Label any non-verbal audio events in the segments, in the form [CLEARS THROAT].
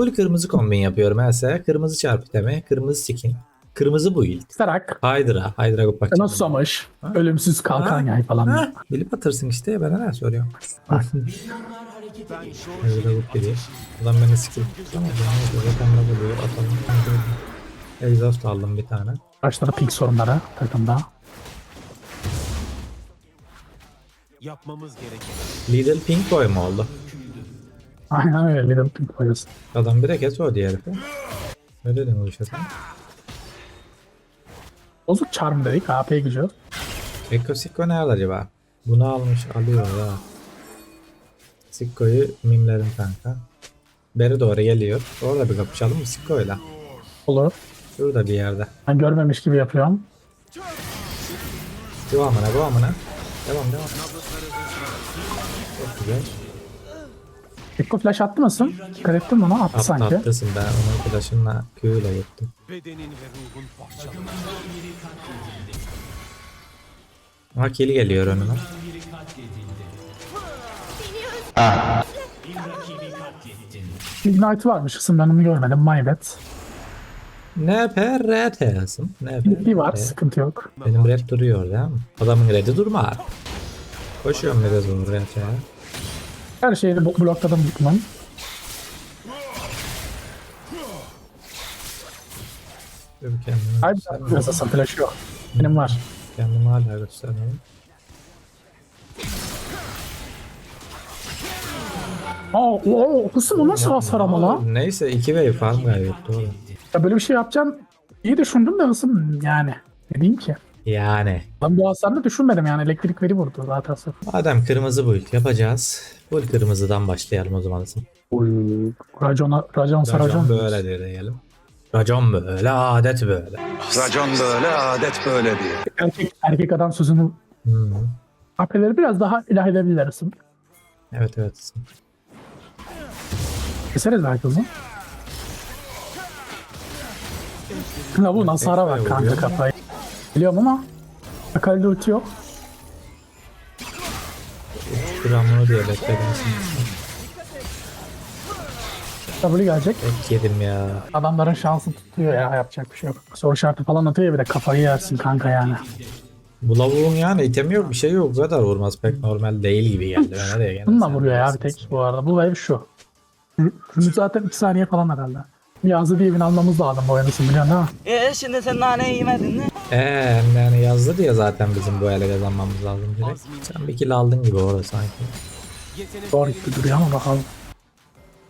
Full kırmızı kombin yapıyorum mesela. Kırmızı çarpı teme, kırmızı skin, kırmızı build. Sarak. Hydra, Hydra Gupak. Nasıl susamış? Ölümsüz kalkan yay falan. Ha, bilip atırsın işte ben ne soruyorum. [LAUGHS] Hydra Gupak geliyor. Adam beni skill. Tamam, ben zaten ne buluyor atalım. Exhaust aldım bir tane. Başladı pink sorunları takımda. Yapmamız gereken. Little Pink Boy mu oldu? Aynen öyle Little Pink koyuyorsun. Adam bir de kes o diğer herife. Ne dedin o işe? Bozuk charm dedik AP gücü. Eko Sikko nerede acaba? Bunu almış alıyor ya. Sikko'yu mimlerim kanka. Beri doğru geliyor. Orada bir kapışalım mı Sikko'yla? Olur. Şurada bir yerde. Ben görmemiş gibi yapıyorum. Bu amına bu amına. Devam devam. Çok güzel. Ekko flash attı mısın? Dikkat ettin mi ona? Attı Attı sanki. attısın ben onu flash'ınla Q ile gittim. Bedenin ve ruhun parçalanır. Ama kill geliyor önüme. Ignite varmış kısım ben onu görmedim. My bad. Ne per yazım. Ne Bir var per sıkıntı yok. Benim red duruyor değil mi? Adamın red'i durma. Koşuyorum biraz onu red ya. Her şeyi blokladım Bigman. Dur kendimi Ay göstermem. biraz asa flash yok. Benim var. Kendimi hala göstermem. Aa, o, kısım o nasıl hasar ama lan? Neyse 2 wave farm kaybetti oğlum. Ya böyle bir şey yapacağım. İyi düşündüm de kısım yani. Ne diyeyim ki? Yani. Ben bu hasarını düşünmedim yani elektrik veri vurdu zaten sırf. Madem kırmızı build yapacağız. Full kırmızıdan başlayalım o zaman. Uy. Racona, racon saracon. Racon böyle diye diyelim. Racon böyle, adet böyle. Racon böyle, adet böyle diye. Erkek, erkek adam sözünü Hmm. AP'leri biraz daha ilah edebilirler ısın. Evet evet. Keseriz belki uzun. Ya bu Nasar'a bak kanka kafayı. Biliyorum ama Akali'de ulti yok. Gramını diye bekledim. W gelecek. Hep yedim ya. Adamların şansı tutuyor ya yapacak bir şey yok. Soru şartı falan atıyor ya bir de kafayı yersin kanka yani. Bu lavuğun yani itemi yok bir şey yok. Bu kadar vurmaz pek normal değil gibi geldi. Ben nereye? Bununla vuruyor ya bir tek bu arada. Bu wave şu. Zaten 2 saniye falan herhalde. Yazı diye bin almamız lazım bu oyunu biliyorsun değil mi? E şimdi sen nane yemedin mi? Eee yani yazdı diye zaten bizim bu ele kazanmamız lazım direkt. Sen bir kill aldın gibi orada sanki. Doğru gibi duruyor ama bakalım.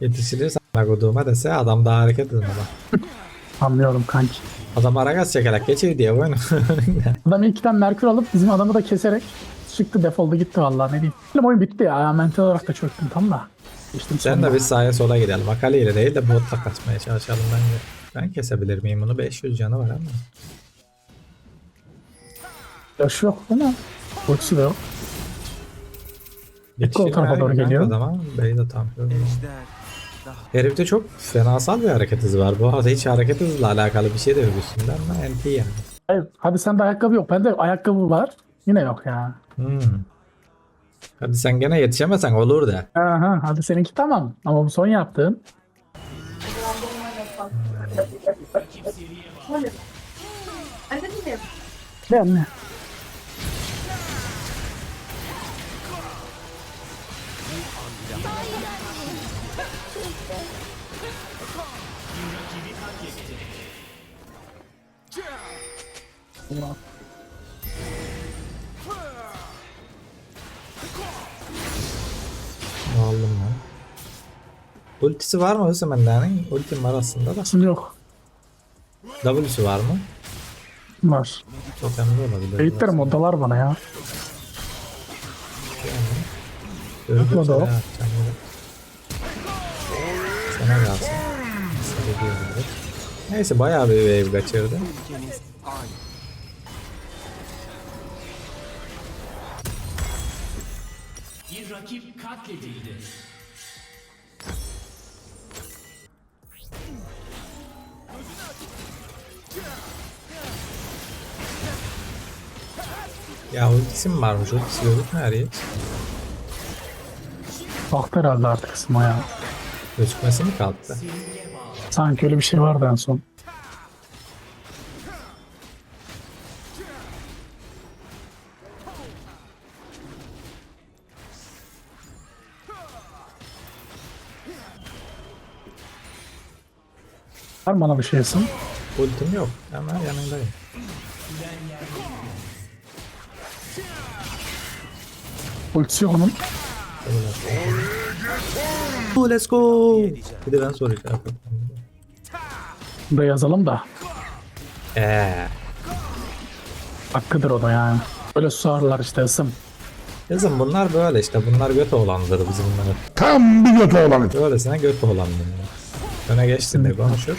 Yetişilirse koduğuma dese adam daha hareket edin ama. Anlıyorum kanki. Adam Aragas çekerek geçir diye oyunu. [LAUGHS] Adam ilkten Merkür alıp bizim adamı da keserek çıktı defoldu gitti vallahi ne diyeyim. Benim oyun bitti ya mental olarak da çöktüm tam da. İşte Sen de biz sağa sola gidelim. Akali ile değil de botla kaçmaya çalışalım bence. Ben kesebilir miyim bunu? 500 canı var ama. Yaş yok ama ultisi de yok. O tarafa doğru geliyor. Zaman Bey de tam. Herifte çok fenasal bir hareket hızı var. Bu arada hiç hareket hızıyla alakalı bir şey de yok üstünde ama NT yani. Hayır, hadi sende ayakkabı yok. Bende ayakkabı var. Yine yok ya. Hmm. Hadi sen gene yetişemesen olur da. Aha, hadi seninki tamam. Ama bu son yaptığın. Ben ne? Allah. Ultisi var mı Hüsnü Mende'nin? Ultim var aslında da. Aslında yok. W'su var mı? Var. Çok önemli olabilir. Beyitlerim odalar bana ya. Yapacağım ya? Sana. Sana diyebilirim. Neyse bayağı bir wave kaçırdı. Ülkeniz aynı. Ya ultisi mi varmış? Ultisi gözükmüyor hiç. Baktı herhalde artık kısma ya. Gözükmesi mi kalktı? Sanki öyle bir şey vardı en son. Var mı bana bir şeysin? Ultim yok ama yanındayım. Ultisi yok onun. Oh, let's go. Bir de ben. Bunu da yazalım da. Eee. Hakkıdır o da yani. Böyle susarlar işte ısım. Kızım bunlar böyle işte. Bunlar göt oğlanları biz bunları. Tam bir götü olanı. Böylesine göt oğlan bunlar. Öne geçtiğinde konuşur.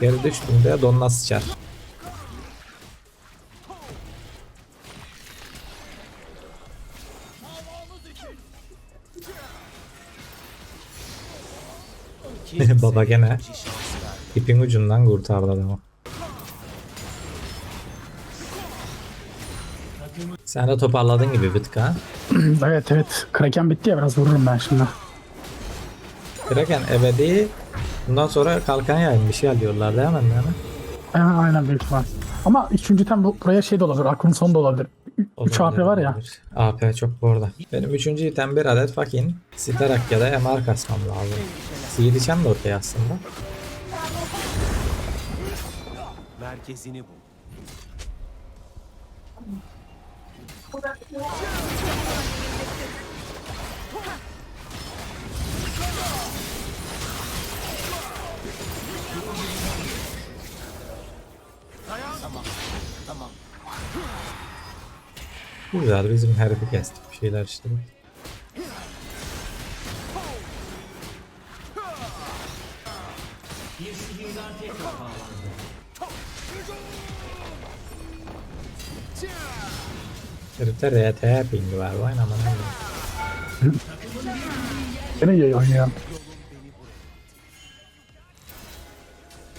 Geri düştüğünde donuna sıçar. [LAUGHS] Baba gene ipin ucundan kurtardı adamı. Sen de toparladın gibi ha. [CLEARS THROAT] evet evet. Kraken bitti ya biraz vururum ben şimdi. Kraken ebedi bundan sonra kalkan yayın bir şey alıyorlar değil mi? Yani? Ha, aynen büyük ihtimal. Ama üçüncü tem bu- buraya şey de olabilir. Aklın sonu da olabilir. 3 AP var ya. AP çok bu arada. Benim üçüncü item bir adet fucking Sitarak ya da MR kasmam lazım. Seed içem de okey aslında. Merkezini bul. Güzel bizim herifi kestik bir şeyler işte. Herifte RT pingi var. Vay aman Allah'ım. Beni iyi oynuyor.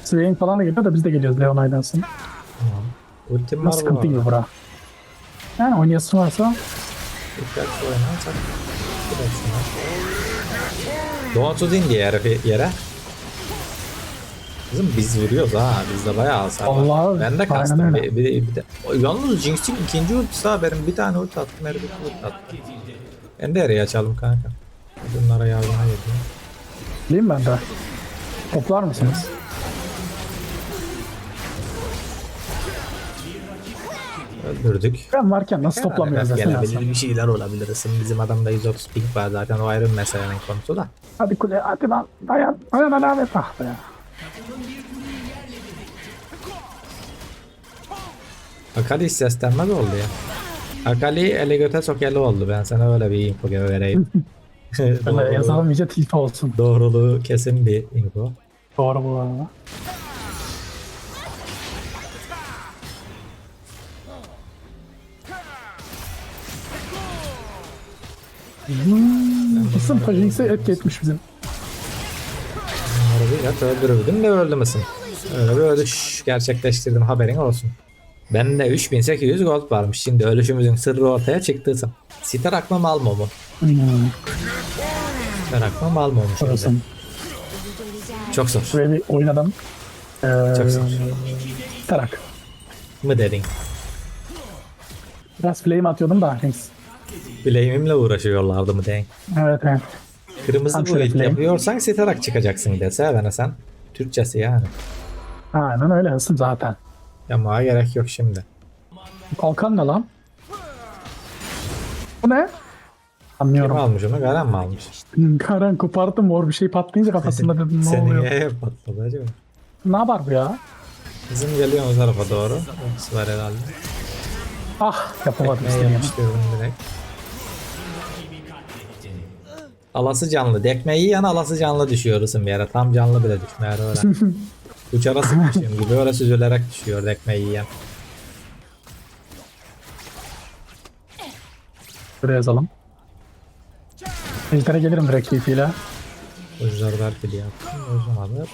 Swain falan da geliyor da biz de geliyoruz Leonay'dan sonra. Tamam. Ultim Ama var bu sıkıntı gibi bura. Yani oynayası varsa Dikkat oynarsak. Direksiyona. Doğansuz indi herifi yere. Kızım biz vuruyoruz ha. Bizde bayağı hasar var. Allah, Ben de kastım. Bir, bir, bir de. Yalnız Jinx'in ikinci ultisi ha benim bir tane ulti attım. Herif iki ulti attı. Ben de yere açalım kanka. Bunlara yardıma geliyor. Bileyim ben de. Toplar mısınız? Öldürdük. Ben varken nasıl toplamıyoruz Evet, desene Gelebilir bir şeyler olabilir. Bizim adamda 130 ping var zaten o ayrı bir meselenin konusu da. Hadi kule hadi lan dayan. Dayan alamet ah be. Akali hiç seslenmez oldu ya. Akali ele göte sokeli oldu. Ben sana öyle bir info vereyim. [LAUGHS] Doğruluğu- yazalım iyice tilt olsun. Doğruluğu kesin bir info. Doğru bu arada. Hmm, Kısım Pajinx'e etki etmiş bizim. Bunları bir yat öldürürdüm de öldü müsün? Öyle bir ölüş gerçekleştirdim haberin olsun. Bende 3800 gold varmış şimdi ölüşümüzün sırrı ortaya çıktıysa. Siter akma mal mı mu? Hmm, Siter akma mal mı olmuş. Çok zor. Böyle bir oynadım. Ee, Çok zor. Tarak. Mı dedin? Biraz flame atıyordum da. Jinx. Bileğimimle uğraşıyorlardı mı denk? Evet evet. Kırmızı Tam şöyle build flame. yapıyorsan sitarak çıkacaksın dese bana sen. Türkçesi yani. Aynen öyle hısım zaten. Yamağa gerek yok şimdi. Kalkan ne lan? Bu ne? Kim Anlıyorum. almış onu? Garen mi almış? Karen kopardım mor bir şey patlayınca kafasında dedim ne Senin oluyor? neye patladı acaba? Ne yapar bu ya? Bizim geliyor o tarafa doğru. Ultisi var herhalde. Ah yapamadım Ne istediğimi. yapıştırdım direkt. Alası canlı. Dekmeyi yan alası canlı düşüyorsun bir ara. Tam canlı bile düşmüyor öyle. [LAUGHS] Uçara sıkmışım gibi öyle süzülerek düşüyor dekmeyi yiyen. Buraya yazalım. Ejder'e gelirim direkt keyfiyle. Oyuncular belki diye yaptım.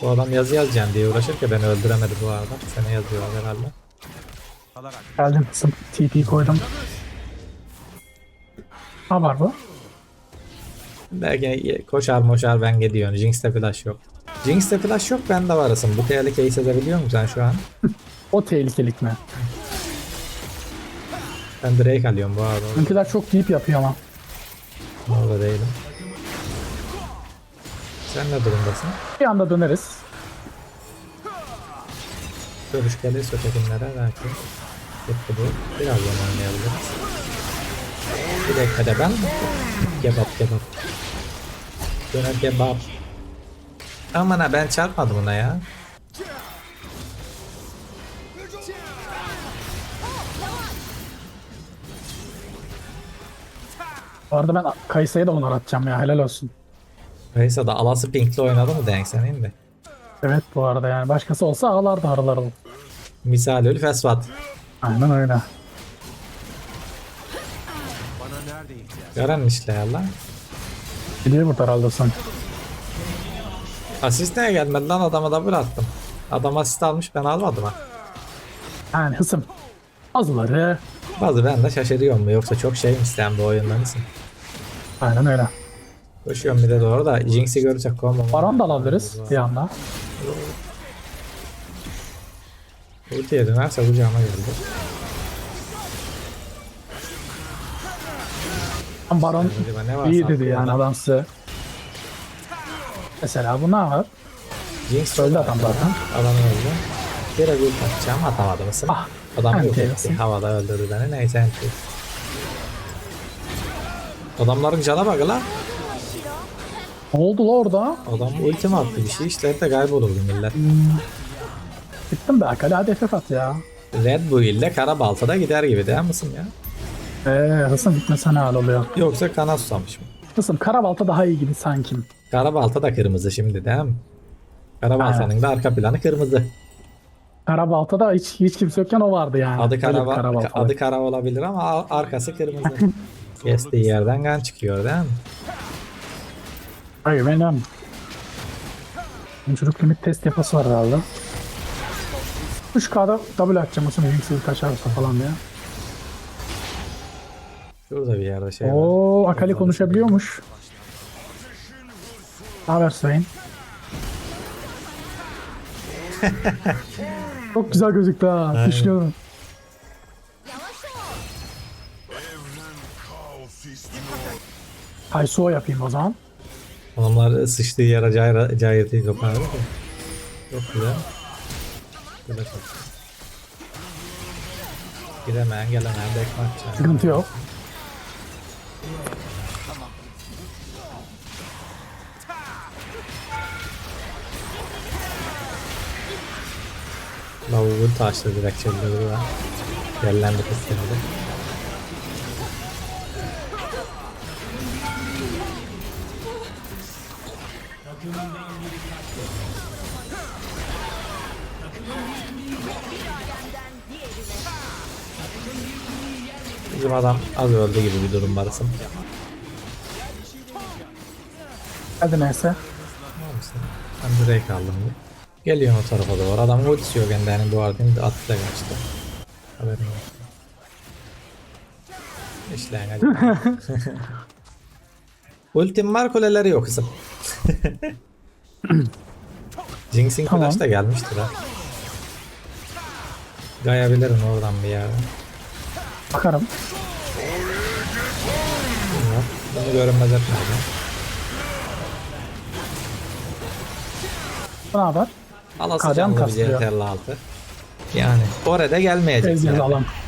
Bu adam yazı yazacağım diye uğraşırken beni öldüremedi bu arada. Seni yazıyor herhalde. Geldim. TP koydum. Ne var bu? Belki koşar moşar ben gidiyorsun. Jinx'te flash yok. Jinx'te flash yok bende varısın. Bu tehlikeyi sezebiliyor musun sen şu an? [LAUGHS] O tehlikelik mi? Ben Drake alıyorum bu arada. Bizimkiler çok deep yapıyor ama. Orada değilim. Sen ne durumdasın? Bir anda döneriz. Görüş gelirse ötekinlere belki. Gitti bu. Birazdan oynayabiliriz. Bir dakika da ben. Kebap kebap. Döner kebap. Aman ha ben çarpmadım ona ya. Bu arada ben Kayısa'yı da onar atacağım ya helal olsun. Neyse da alası pinkli oynadı mı denk senin de. Evet bu arada yani başkası olsa ağlardı aralardı. Misal fesvat. Aynen öyle. Görenmişler ya lan. Burada herhalde sen. Asist neye gelmedi lan adama da bıraktım. Adam asist almış ben almadım ha. Yani hısım. Azıları. Bazı ben de şaşırıyorum mu yoksa çok şey mi isteyen bu oyundan mısın? Aynen öyle. Koşuyorum bir de doğru da Jinx'i görecek combo. Baron da alabiliriz bir anda. Ultiye dönerse kucağıma geldi. Baron Acaba ne var iyi dedi saklıyor yani adam? adam size. Mesela bu ne var? Jinx Öldü adam zaten. Adam öldü. De ult atacağım atamadı mısın? Ah, adam yok anti etti. olsun. Havada öldürdü beni neyse anti. Adamların cana bak lan. Ne oldu la orada? Adam ultimi attı bir şey işleri de kaybolurdu millet. Gittim be Akali hadi FF at ya. Red Bull ile Karabalta'da gider gibi değil misin ya? Eee Hısım gitmese ne hal oluyor? Yoksa kana susamış mı? Hısım Karabalta daha iyi gibi sanki. Karabalta da kırmızı şimdi değil mi? Karabalta'nın da arka planı kırmızı. Karabalta'da hiç hiç kimse yokken o vardı yani. Adı Öyle bir kara, Karabalta. adı kara olabilir ama arkası kırmızı. [LAUGHS] Kestiği yerden kan çıkıyor değil mi? Hayır benim. Çocuk limit test yapası var herhalde. 3K'da double atacağım o sonra kaçarsa falan diye. Şurada bir yerde şey var. Oo Akali konuşabiliyormuş. Ne haber Swain? [LAUGHS] Çok güzel gözüktü ha. Düşünüyorum. Kaysuo yapayım o zaman. Adamlar sıçtığı yere cayra, cayırtıyı kopardı. da. Çok güzel. Güzel çok. Gidemeyen gelemeyen atacağım. Sıkıntı yok. Lavuğun taşlı direkt var. Yerlendi kız geldi. Bizim adam az öldü gibi bir durum var ısım. Hadi neyse. Ben direkt aldım bir. Geliyorum o tarafa doğru. Adam ultisi yok yani yani bu arada şimdi atı da kaçtı. Haberin olsun. İşleyen hadi. [LAUGHS] Ultim var kuleleri yok kızım. [LAUGHS] Jinx'in Tamam. flash da gelmiştir ha. Gayabilirim oradan bir yerden. Bakarım. Bilmiyorum. Bunu görünmez etmez. Ne haber? Alası Kadem canlı kastırıyor. CTRL altı. Yani orada gelmeyecek. Tez yani. alalım.